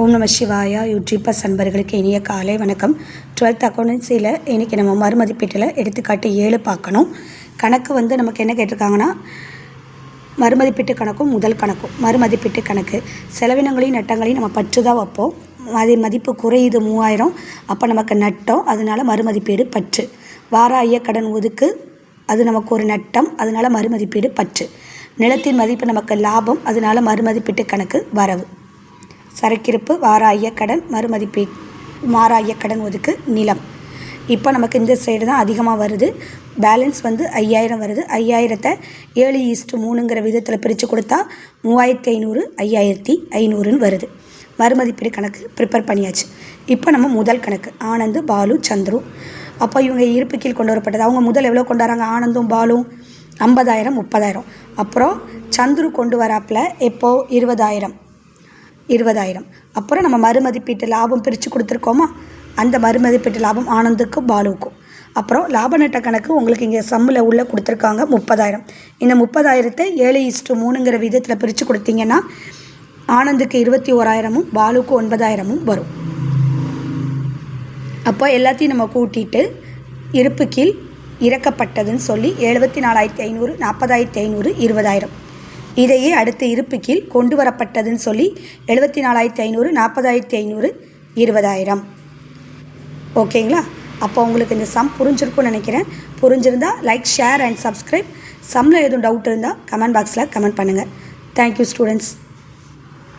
ஓம் நம சிவாயா. யூடியூப்பர்ஸ் அன்பர்களுக்கு இனிய காலை வணக்கம். டுவெல்த் அக்கௌண்டன்சியில் இன்றைக்கி நம்ம மறுமதிப்பீட்டில் எடுத்துக்காட்டு ஏழு பார்க்கணும். கணக்கு வந்து நமக்கு என்ன கேட்டிருக்காங்கன்னா மறுமதிப்பீட்டு கணக்கும் முதல் கணக்கும். மறுமதிப்பீட்டு கணக்கு. செலவினங்களையும் நட்டங்களையும் நம்ம பற்று தான் வைப்போம். அது மதிப்பு குறையுது மூவாயிரம். அப்போ நமக்கு நட்டம் அதனால மறுமதிப்பீடு பற்று. வாராய கடன் ஒதுக்கு அது நமக்கு ஒரு நட்டம் அதனால மறுமதிப்பீடு பற்று. நிலத்தின் மதிப்பு நமக்கு லாபம் அதனால மறுமதிப்பீட்டு கணக்கு வரவு. சரக்கிருப்பு வாராய கடன் மறுமதிப்பீ மாறாய கடன் ஒதுக்கு நிலம். இப்போ நமக்கு இந்த சைடு தான் அதிகமாக வருது. பேலன்ஸ் வந்து ஐயாயிரம் வருது. ஐயாயிரத்தை ஏழு ஈஸ்ட்டு மூணுங்கிற விதத்தில் பிரித்து கொடுத்தா மூவாயிரத்தி ஐநூறு ஐயாயிரத்தி ஐநூறுன்னு வருது. மறுமதிப்பீடு கணக்கு ப்ரிப்பேர் பண்ணியாச்சு. இப்போ நம்ம முதல் கணக்கு ஆனந்து பாலு சந்துரு. அப்போ இவங்க இருப்பு கீழ் கொண்டு வரப்பட்டது. அவங்க முதல் எவ்வளோ கொண்டு வராங்க ஆனந்தும் பாலும் ஐம்பதாயிரம் முப்பதாயிரம். அப்புறம் சந்துரு கொண்டு வராப்பில் எப்போது இருபதாயிரம். இருபதாயிரம். அப்புறம் நம்ம மறுமதிப்பீட்டு லாபம் பிரித்து கொடுத்துருக்கோமா? அந்த மறுமதிப்பீட்டு லாபம் ஆனந்துக்கும் பாலுவுக்கும். அப்புறம் லாப நட்ட கணக்கு உங்களுக்கு இங்கே சம்மில் உள்ளே கொடுத்துருக்காங்க முப்பதாயிரம். இந்த முப்பதாயிரத்தை ஏழு இஸ்ட்டு மூணுங்கிற விதத்தில் பிரித்து கொடுத்தீங்கன்னா ஆனந்துக்கு இருபத்தி ஓராயிரமும் பாலுக்கு ஒன்பதாயிரமும் வரும். அப்போ எல்லாத்தையும் நம்ம கூட்டிட்டு இருப்பு கீழ் இறக்கப்பட்டதுன்னு சொல்லி எழுபத்தி நாலாயிரத்தி ஐநூறு நாற்பதாயிரத்தி ஐநூறு இருபதாயிரம். இதையே அடுத்து இருப்பு கீழ் கொண்டு வரப்பட்டதுன்னு சொல்லி எழுபத்தி நாலாயிரத்தி ஐநூறு நாற்பதாயிரத்தி ஐநூறு இருபதாயிரம். ஓகேங்களா? அப்போ உங்களுக்கு இந்த சம் புரிஞ்சிருக்கும்னு நினைக்கிறேன். புரிஞ்சிருந்தா லைக் ஷேர் அண்ட் சப்ஸ்கிரைப் சம்மில் எதுவும் டவுட் இருந்தால் கமெண்ட் பாக்ஸில் கமெண்ட் பண்ணுங்கள் தேங்க்யூ ஸ்டூடெண்ட்ஸ்